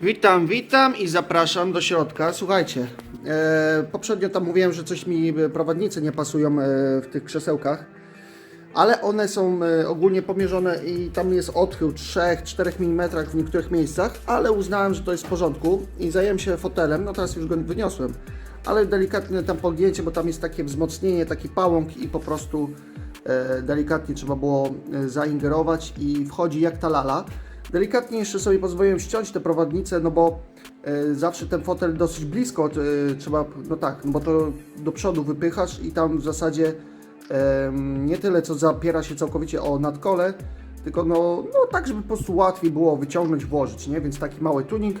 Witam, witam i zapraszam do środka. Słuchajcie, e, poprzednio tam mówiłem, że coś mi e, prowadnice nie pasują e, w tych krzesełkach, ale one są e, ogólnie pomierzone i tam jest odchył 3-4 mm w niektórych miejscach, ale uznałem, że to jest w porządku i zająłem się fotelem, no teraz już go wyniosłem, ale delikatne tam podgięcie, bo tam jest takie wzmocnienie, taki pałąk i po prostu e, delikatnie trzeba było e, zaingerować i wchodzi jak ta lala. Delikatnie jeszcze sobie pozwoliłem ściąć te prowadnice, no bo e, zawsze ten fotel dosyć blisko e, trzeba, no tak, bo to do przodu wypychasz i tam w zasadzie em, nie tyle co zapiera się całkowicie o nadkole, tylko no, no tak, żeby po prostu łatwiej było wyciągnąć, włożyć, nie? Więc taki mały tuning,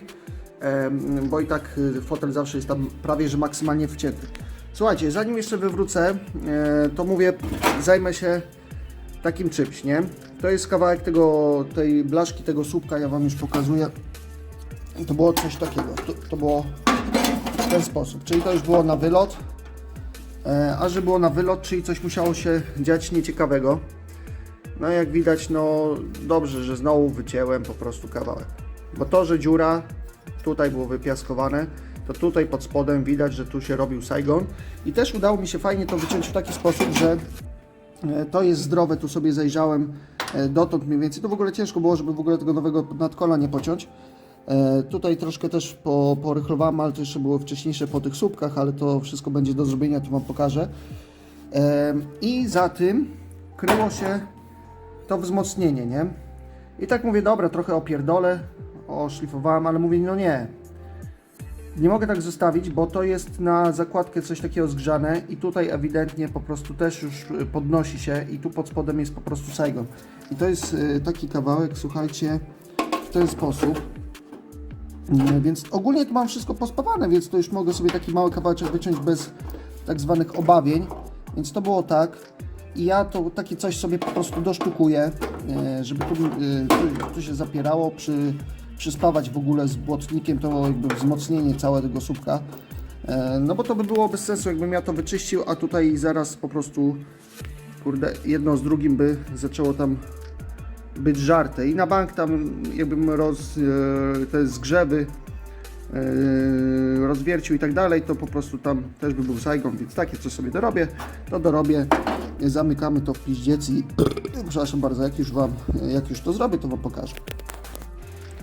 em, bo i tak y, fotel zawsze jest tam prawie że maksymalnie wcięty. Słuchajcie, zanim jeszcze wywrócę, e, to mówię, zajmę się takim czymś, nie? To jest kawałek tego, tej blaszki, tego słupka, ja Wam już pokazuję. To było coś takiego, to, to było w ten sposób, czyli to już było na wylot, e, a że było na wylot, czyli coś musiało się dziać nieciekawego. No jak widać, no dobrze, że znowu wycięłem po prostu kawałek. Bo to, że dziura tutaj było wypiaskowane, to tutaj pod spodem widać, że tu się robił Saigon. I też udało mi się fajnie to wyciąć w taki sposób, że E, To jest zdrowe, tu sobie zajrzałem dotąd mniej więcej. To w ogóle ciężko było, żeby w ogóle tego nowego nadkola nie pociąć. E, Tutaj troszkę też po, porychlowałem, ale to jeszcze było wcześniejsze po tych słupkach, ale to wszystko będzie do zrobienia, tu Wam pokażę. E, I za tym kryło się to wzmocnienie, nie? I tak mówię, dobra, trochę opierdolę, oszlifowałem, ale mówię, no nie, nie mogę tak zostawić, bo to jest na zakładkę coś takiego zgrzane i tutaj ewidentnie po prostu też już y, podnosi się i tu pod spodem jest po prostu Saigon. I to jest y, taki kawałek, słuchajcie, w ten sposób. Y, Więc ogólnie tu mam wszystko pospawane, więc to już mogę sobie taki mały kawałeczek wyciąć bez tak zwanych obawień. Więc to było tak. I ja to takie coś sobie po prostu dosztukuję, żeby tu, tu, tu się zapierało przy przyspawać w ogóle z błotnikiem, to jakby wzmocnienie całego słupka. E, No bo to by było bez sensu, jakbym ja to wyczyścił, a tutaj zaraz po prostu, kurde, jedno z drugim by zaczęło tam być żarte. I na bank tam jakbym roz, e, te zgrzeby e, rozwiercił i tak dalej, to po prostu tam też by był Saigon, więc takie co sobie dorobię, to dorobię. Zamykamy to w piździec i przepraszam bardzo, jak już Wam, jak już to zrobię, to Wam pokażę.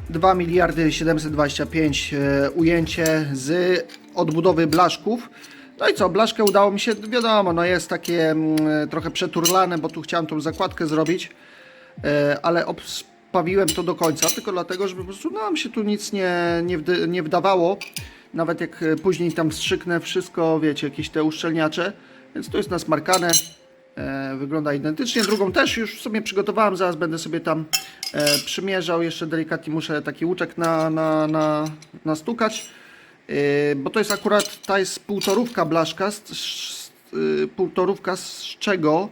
2 miliardy 725 e, ujęcie z odbudowy blaszków. No i co, blaszkę udało mi się, wiadomo, no jest takie mm, trochę przeturlane, bo tu chciałem tą zakładkę zrobić, e, ale obspawiłem to do końca, tylko dlatego, żeby po prostu nam się tu nic nie, nie, nie wdawało. Nawet jak e, później tam strzyknę wszystko, wiecie, jakieś te uszczelniacze, więc to jest nasmarkane. E, wygląda identycznie. Drugą też już sobie przygotowałem, zaraz będę sobie tam e, przymierzał. Jeszcze delikatnie muszę taki łuczek na, na, na, nastukać, e, bo to jest akurat, ta jest półtorówka blaszka, z, z, e, półtorówka z czego,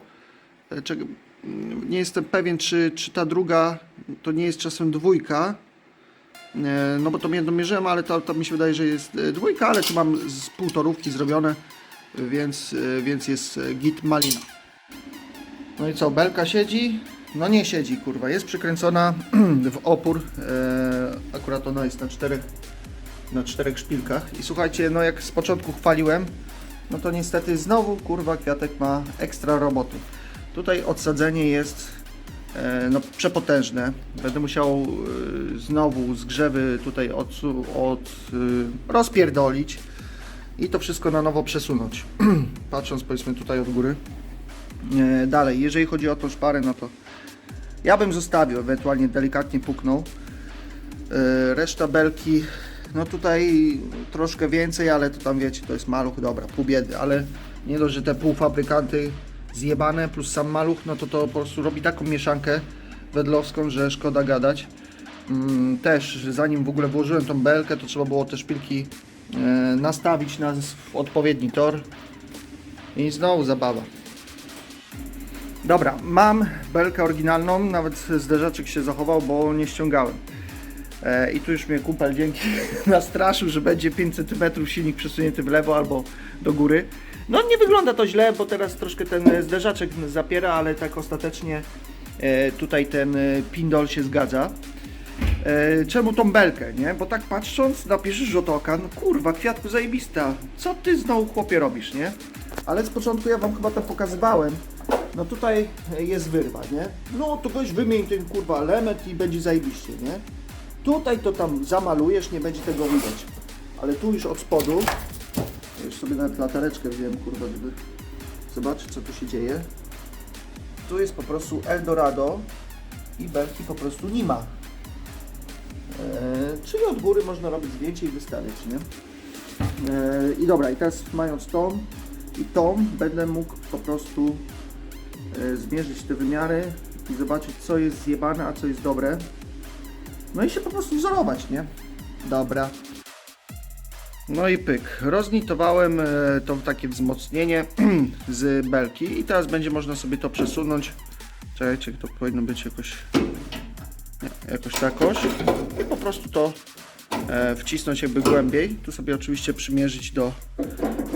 czego mm, nie jestem pewien, czy, czy ta druga to nie jest czasem dwójka. No bo to mnie domierzyłem, ale to, to mi się wydaje, że jest dwójka, ale tu mam z półtorówki zrobione, więc, więc jest git malina. No i co, belka siedzi? No nie siedzi, kurwa. Jest przykręcona w opór. E, akurat ona jest na czterech, na czterech szpilkach. I słuchajcie, no jak z początku chwaliłem, no to niestety znowu, kurwa, kwiatek ma ekstra roboty. Tutaj odsadzenie jest e, no, przepotężne. Będę musiał e, znowu zgrzewy tutaj od, od rozpierdolić i to wszystko na nowo przesunąć. Patrząc powiedzmy tutaj od góry. E, Dalej, jeżeli chodzi o tą szparę, no to ja bym zostawił, ewentualnie delikatnie puknął. E, Reszta belki, no tutaj troszkę więcej, ale to tam wiecie, to jest maluch, dobra, pół biedy, ale nie dość, że te półfabrykanty zjebane plus sam maluch, no to to po prostu robi taką mieszankę wedlowską, że szkoda gadać. Mm, Też, zanim w ogóle włożyłem tą belkę, to trzeba było te szpilki e, nastawić na odpowiedni tor i znowu zabawa. Dobra, mam belkę oryginalną, nawet zderzaczek się zachował, bo nie ściągałem. E, I tu już mnie kumpel dzięki nastraszył, że będzie 5 cm silnik przesunięty w lewo albo do góry. No nie wygląda to źle, bo teraz troszkę ten zderzaczek zapiera, ale tak ostatecznie e, tutaj ten e, pindol się zgadza. E, czemu tą belkę, nie? Bo tak patrząc, napiszesz rzut oka, no kurwa, kwiatku zajebista, co ty znowu chłopie robisz, nie? Ale z początku ja wam chyba to pokazywałem. No tutaj jest wyrwa, nie? No to weź wymień ten kurwa element i będzie zajebiście, nie? Tutaj to tam zamalujesz, nie będzie tego widać. Ale tu już od spodu, już sobie nawet latareczkę wziąłem, kurwa, żeby zobaczyć co tu się dzieje. Tu jest po prostu Eldorado i belki po prostu nie ma. Eee, czyli od góry można robić zdjęcie i wystawiać, nie? Eee, I dobra, i teraz mając tą i tą, będę mógł po prostu zmierzyć te wymiary i zobaczyć co jest zjebane, a co jest dobre. No i się po prostu wzorować, nie? Dobra. No i pyk. Roznitowałem e, to takie wzmocnienie z belki i teraz będzie można sobie to przesunąć. Czekajcie, to powinno być jakoś nie, jakoś takoś i po prostu to e, wcisnąć jakby głębiej. Tu sobie oczywiście przymierzyć do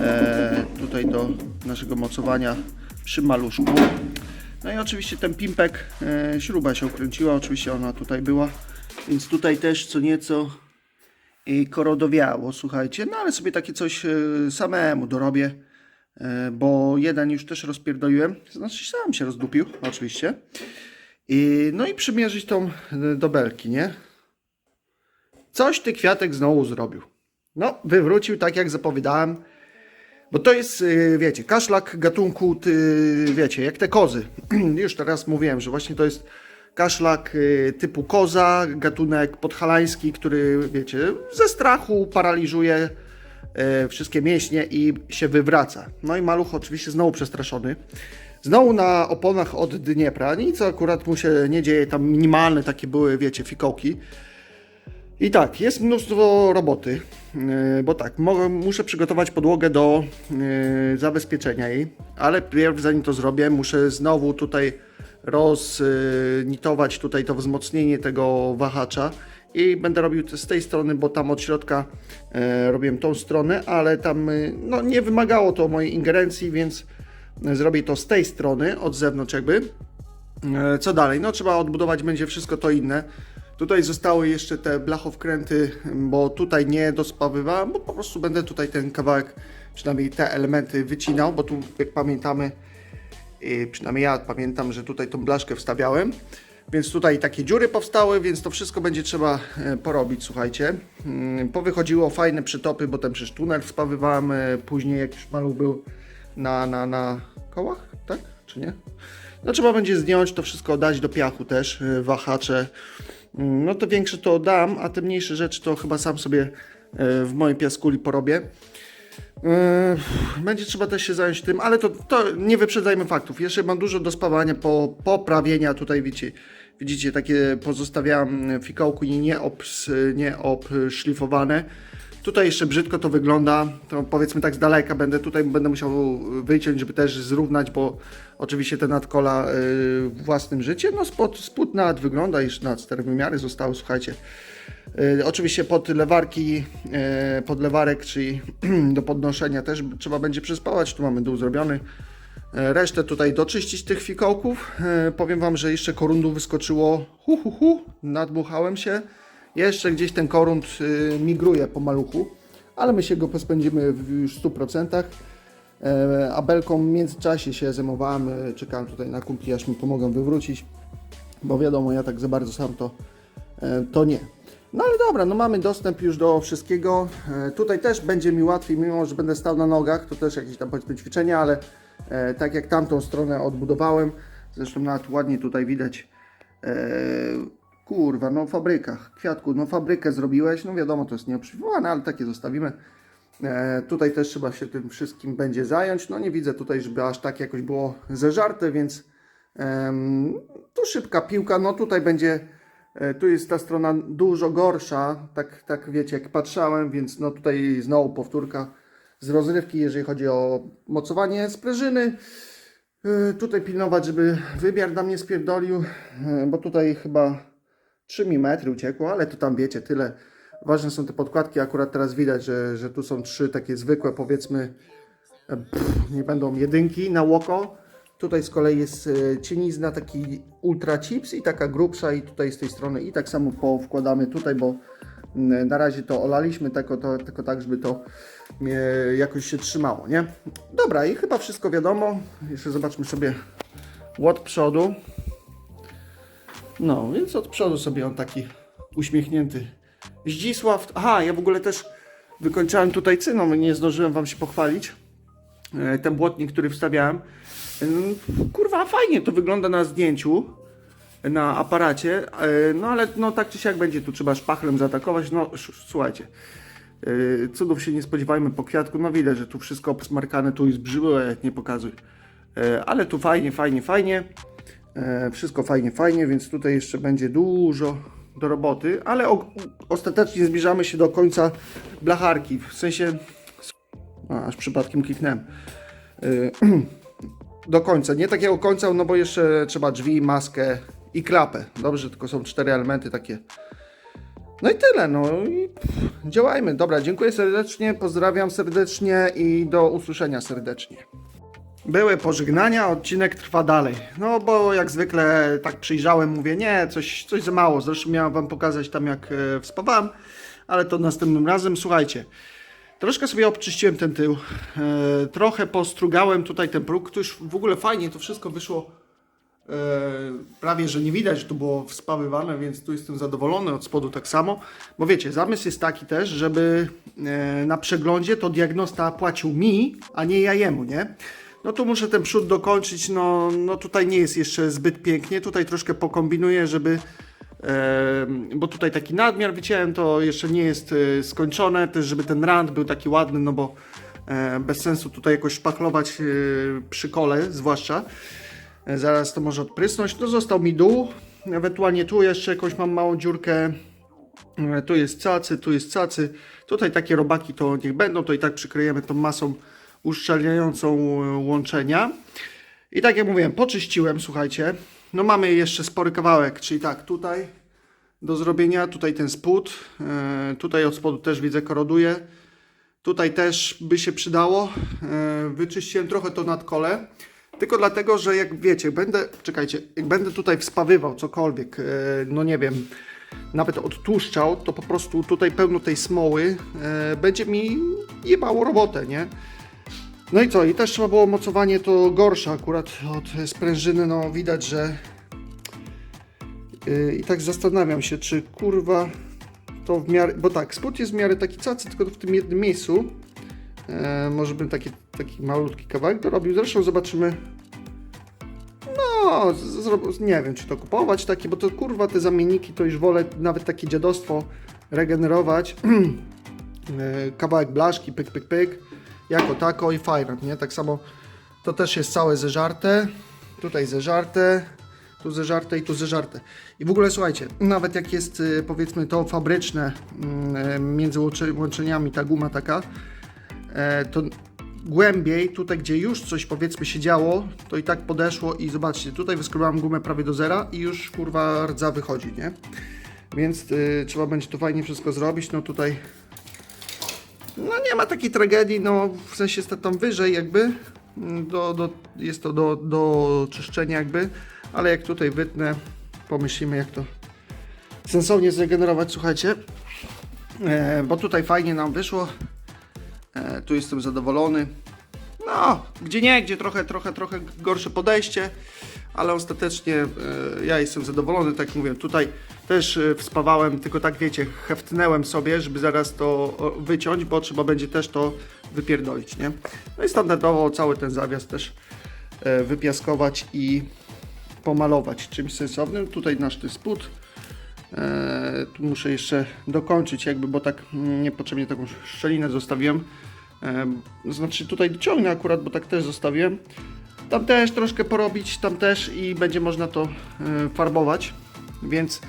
e, tutaj do naszego mocowania przy maluszku. No i oczywiście ten pimpek, e, śruba się ukręciła, oczywiście ona tutaj była, więc tutaj też co nieco i korodowiało, słuchajcie, no ale sobie takie coś e, samemu dorobię, e, bo jeden już też rozpierdoliłem, znaczy sam się rozdupił, oczywiście. I, no i przymierzyć tą e, do belki, nie? Coś ty kwiatek znowu zrobił. No, wywrócił tak jak zapowiadałem. Bo to jest, y, wiecie, kaszlak gatunku, wiecie, jak te kozy. Już teraz mówiłem, że właśnie to jest kaszlak y, typu koza, gatunek podhalański, który, wiecie, ze strachu paraliżuje y, wszystkie mięśnie i się wywraca. No i maluch oczywiście znowu przestraszony. Znowu na oponach od Dniepra, nic akurat mu się nie dzieje, tam minimalne takie były, wiecie, fikołki. I tak, jest mnóstwo roboty, yy, bo tak, muszę przygotować podłogę do yy, zabezpieczenia jej, ale pierw zanim to zrobię, muszę znowu tutaj roznitować tutaj to wzmocnienie tego wahacza i będę robił to z tej strony, bo tam od środka yy, robiłem tą stronę, ale tam no, nie wymagało to mojej ingerencji, więc zrobię to z tej strony, od zewnątrz jakby. E, Co dalej? No trzeba odbudować będzie wszystko to inne. Tutaj zostały jeszcze te blachowkręty, bo tutaj nie dospawywałem, bo po prostu będę tutaj ten kawałek, przynajmniej te elementy wycinał, bo tu jak pamiętamy, i przynajmniej ja pamiętam, że tutaj tą blaszkę wstawiałem. Więc tutaj takie dziury powstały, więc to wszystko będzie trzeba e, porobić, słuchajcie. Mm, Powychodziło fajne przytopy, bo ten przecież tunel spawywałem e, później, jak już maluch był na, na, na kołach, tak? Czy nie? No trzeba będzie zdjąć to wszystko, dać do piachu też, y, wahacze. No to większe to dam, a te mniejsze rzeczy to chyba sam sobie y, w mojej piaskuli porobię. Yy, Będzie trzeba też się zająć tym, ale to, to nie wyprzedzajmy faktów. Jeszcze mam dużo do spawania, po, poprawienia. Tutaj widzicie, widzicie takie pozostawiałem fikołku i nie, obs, nie obszlifowane. Tutaj jeszcze brzydko to wygląda, to powiedzmy tak z daleka będę, tutaj będę musiał wyciąć, żeby też zrównać, bo oczywiście te nadkola y, własnym życiem, no spod, spód nad wygląda, już na cztery wymiary zostały, słuchajcie. Y, oczywiście pod lewarki, y, pod lewarek, czyli do podnoszenia też trzeba będzie przyspawać, tu mamy dół zrobiony. E, Resztę tutaj doczyścić tych fikołków. Powiem Wam, że jeszcze korundu wyskoczyło. Hu, hu, hu. Nadmuchałem się. Jeszcze gdzieś ten korund y, migruje po maluchu, ale my się go pozbędziemy w już 100%. E, A belką w międzyczasie się zajmowałem. e, Czekałem tutaj na kumpli, aż mi pomogą wywrócić, bo wiadomo, ja tak za bardzo sam to, e, to nie. No ale dobra, no mamy dostęp już do wszystkiego. Tutaj też będzie mi łatwiej, mimo że będę stał na nogach, to też jakieś tam powiedzmy ćwiczenia, ale tak jak tamtą stronę odbudowałem, zresztą nawet ładnie tutaj widać, kurwa, no fabrykach, kwiatku, no fabrykę zrobiłeś, no wiadomo, to jest nieoprzywołane, ale takie zostawimy. E, tutaj też trzeba się tym wszystkim będzie zająć, no nie widzę tutaj, żeby aż tak jakoś było zeżarte, więc em, tu szybka piłka, no tutaj będzie E, Tu jest ta strona dużo gorsza, tak, tak wiecie, jak patrzałem, więc no tutaj znowu powtórka z rozrywki, jeżeli chodzi o mocowanie sprężyny. E, Tutaj pilnować, żeby wymiar nam nie spierdolił, e, bo tutaj chyba 3 mm uciekło, ale to tam wiecie, tyle. Ważne są te podkładki, akurat teraz widać, że, że tu są trzy takie zwykłe, powiedzmy, e, pff, nie będą jedynki na łoko, Tutaj z kolei jest e, cienizna, taki ultra chips i taka grubsza i tutaj z tej strony i tak samo powkładamy tutaj, bo mm, na razie to olaliśmy, tylko, to, tylko tak, żeby to e, jakoś się trzymało, nie? Dobra i chyba wszystko wiadomo. Jeszcze zobaczmy sobie od przodu. No, więc od przodu sobie on taki uśmiechnięty. Zdzisław. Aha, ja w ogóle też wykończałem tutaj cyną, nie zdążyłem Wam się pochwalić. E, Ten błotnik, który wstawiałem. E, Kurwa, fajnie to wygląda na zdjęciu, na aparacie. e, No ale no tak czy siak będzie tu trzeba szpachlem zaatakować. No słuchajcie. Cudów się nie spodziewajmy po kwiatku. No widać, że tu wszystko obsmarkane, tu jest brzyłe, nie pokazuj. Ale tu fajnie, fajnie, fajnie. E, Wszystko fajnie, fajnie, więc tutaj jeszcze będzie dużo do roboty, ale ostatecznie zbliżamy się do końca blacharki. W sensie, a, aż przypadkiem kliknąłem. E, Do końca, nie takiego końca, no bo jeszcze trzeba drzwi, maskę i klapę. Dobrze, tylko są cztery elementy takie. No i tyle, no i działajmy. Dobra, dziękuję serdecznie, pozdrawiam serdecznie i do usłyszenia serdecznie. Były pożegnania, odcinek trwa dalej. No bo jak zwykle tak przyjrzałem, mówię, nie, coś, coś za mało. Zresztą miałem wam pokazać tam jak e, wspawałem, ale to następnym razem. Słuchajcie, troszkę sobie obczyściłem ten tył, e, trochę postrugałem tutaj ten próg, to już w ogóle fajnie to wszystko wyszło. E, prawie, że nie widać, że tu było wspawywane, więc tu jestem zadowolony, od spodu tak samo. Bo wiecie, zamysł jest taki też, żeby e, na przeglądzie to diagnosta płacił mi, a nie ja jemu, nie? No tu muszę ten przód dokończyć, no, no tutaj nie jest jeszcze zbyt pięknie, tutaj troszkę pokombinuję, żeby, e, bo tutaj taki nadmiar wyciąłem, to jeszcze nie jest e, skończone, też żeby ten rand był taki ładny, no bo e, bez sensu tutaj jakoś szpachlować e, przy kole zwłaszcza. E, Zaraz to może odprysnąć. No został mi dół. Ewentualnie tu jeszcze jakąś mam małą dziurkę. E, Tu jest cacy, tu jest cacy. Tutaj takie robaki to niech będą. To i tak przykryjemy tą masą uszczelniającą e, łączenia. I tak jak mówiłem, poczyściłem, słuchajcie. No mamy jeszcze spory kawałek, czyli tak, tutaj do zrobienia, tutaj ten spód. E, Tutaj od spodu też widzę koroduje. Tutaj też by się przydało. E, Wyczyściłem trochę to nadkole. Tylko dlatego, że jak wiecie, będę, czekajcie, jak będę tutaj wspawywał cokolwiek, no nie wiem, nawet odtłuszczał, to po prostu tutaj pełno tej smoły będzie mi jebało robotę, nie? No i co? I też trzeba było mocowanie to gorsze akurat od sprężyny, no widać, że yy, i tak zastanawiam się, czy kurwa to w miarę, bo tak, spód jest w miarę taki cacy, tylko w tym jednym miejscu e, może bym taki, taki malutki kawałek dorobił, zresztą zobaczymy no, nie wiem, czy to kupować takie, bo to kurwa te zamienniki to już wolę nawet takie dziadostwo regenerować. E, Kawałek blaszki, pyk, pyk, pyk, jako tako i fajnie, nie? Tak samo to też jest całe zeżarte, tutaj zeżarte, tu zeżarte i tu zeżarte. I w ogóle słuchajcie, nawet jak jest y, powiedzmy to fabryczne mm, e, między łącze- łączeniami ta guma taka, e, to głębiej, tutaj gdzie już coś powiedzmy się działo, to i tak podeszło i zobaczcie, tutaj wyskrobałem gumę prawie do zera i już kurwa rdza wychodzi, nie? Więc y, trzeba będzie to fajnie wszystko zrobić, no tutaj no nie ma takiej tragedii, no w sensie jest tam wyżej jakby, mm, do, do, jest to do, do czyszczenia jakby, ale jak tutaj wytnę, pomyślimy jak to sensownie zregenerować, słuchajcie, e, bo tutaj fajnie nam wyszło, e, tu jestem zadowolony, no, gdzie nie, gdzie trochę, trochę, trochę gorsze podejście, ale ostatecznie e, ja jestem zadowolony, tak jak mówię, tutaj też e, wspawałem, tylko tak wiecie, heftnęłem sobie, żeby zaraz to wyciąć, bo trzeba będzie też to wypierdolić, nie? No i standardowo cały ten zawias też e, wypiaskować i pomalować czymś sensownym. Tutaj nasz ten spód. E, tu muszę jeszcze dokończyć jakby, bo tak niepotrzebnie taką szczelinę zostawiłem. Znaczy tutaj dociągnę akurat, bo tak też zostawiłem. Tam też troszkę porobić, tam też i będzie można to farbować. Więc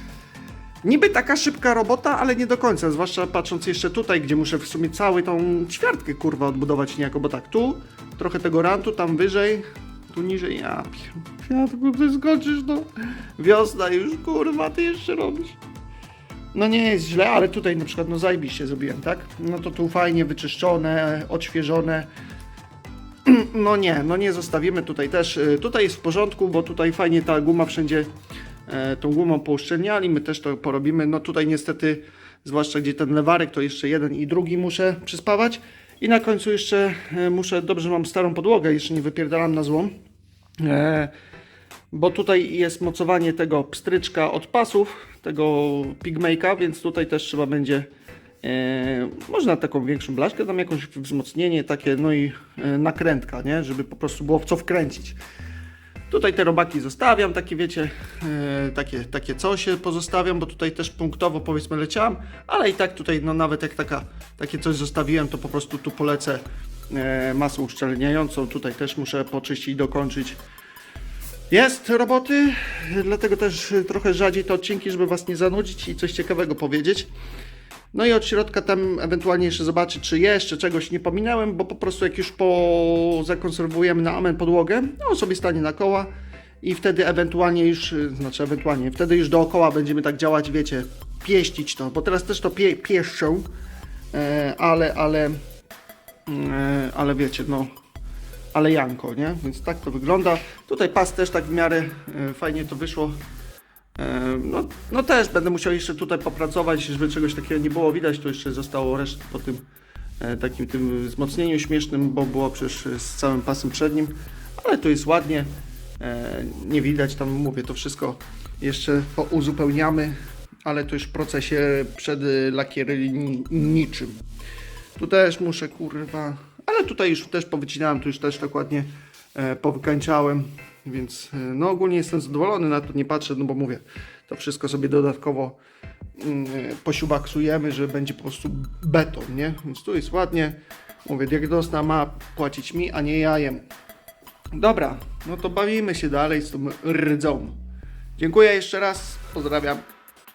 niby taka szybka robota, ale nie do końca. Zwłaszcza patrząc jeszcze tutaj, gdzie muszę w sumie całą tą ćwiartkę kurwa odbudować niejako, bo tak tu trochę tego rantu, tam wyżej, tu niżej. Ja pier- ja tylko ty skoczysz, no. Wiosna już, kurwa, ty jeszcze robisz. No nie jest źle, ale tutaj na przykład no zajebiście zrobiłem, tak? No to tu fajnie wyczyszczone, odświeżone. no nie, no nie zostawimy tutaj też. y, Tutaj jest w porządku, bo tutaj fajnie ta guma wszędzie tą gumą pouszczelniali, my też to porobimy. No tutaj niestety, zwłaszcza gdzie ten lewarek, to jeszcze jeden i drugi muszę przyspawać. I na końcu jeszcze e, muszę, dobrze mam starą podłogę, jeszcze nie wypierdalam na złą. E, bo tutaj jest mocowanie tego pstryczka od pasów, tego pigmake'a, więc tutaj też trzeba będzie e, można taką większą blaszkę, tam jakąś wzmocnienie takie, no i e, nakrętka, nie? żeby po prostu było w co wkręcić. Tutaj te robaki zostawiam, takie wiecie, e, takie, takie coś pozostawiam, bo tutaj też punktowo powiedzmy leciałem, ale i tak tutaj no nawet jak taka, takie coś zostawiłem, to po prostu tu polecę e, masą uszczelniającą, tutaj też muszę poczyścić i dokończyć. Jest roboty, dlatego też trochę rzadziej te odcinki, żeby Was nie zanudzić i coś ciekawego powiedzieć. No i od środka tam ewentualnie jeszcze zobaczyć, czy jeszcze czegoś nie pominąłem, bo po prostu jak już po zakonserwujemy na amen podłogę, no sobie stanie na koła i wtedy ewentualnie już, y, znaczy ewentualnie, wtedy już dookoła będziemy tak działać, wiecie, pieścić to, bo teraz też to pie, pieszczą, e, ale, ale, e, ale wiecie, no, ale Janko, nie? Więc tak to wygląda. Tutaj pas też tak w miarę e, fajnie to wyszło. E, No, no też będę musiał jeszcze tutaj popracować, żeby czegoś takiego nie było widać. Tu jeszcze zostało resztę po tym e, takim tym wzmocnieniu śmiesznym, bo było przecież z całym pasem przednim. Ale tu jest ładnie. E, Nie widać, tam mówię, to wszystko jeszcze uzupełniamy, ale to już w procesie przed lakierniczym. Tu też muszę, kurwa. Ale tutaj już też powycinałem, tu już też tak ładnie e, powykańczałem. Więc e, no ogólnie jestem zadowolony, na to nie patrzę, no bo mówię, to wszystko sobie dodatkowo mm, e, posiubaksujemy, że będzie po prostu beton, nie? Więc tu jest ładnie. Mówię, diagnosta ma płacić mi, a nie jajem. Dobra, no to bawimy się dalej z tą rdzą. Dziękuję jeszcze raz, pozdrawiam.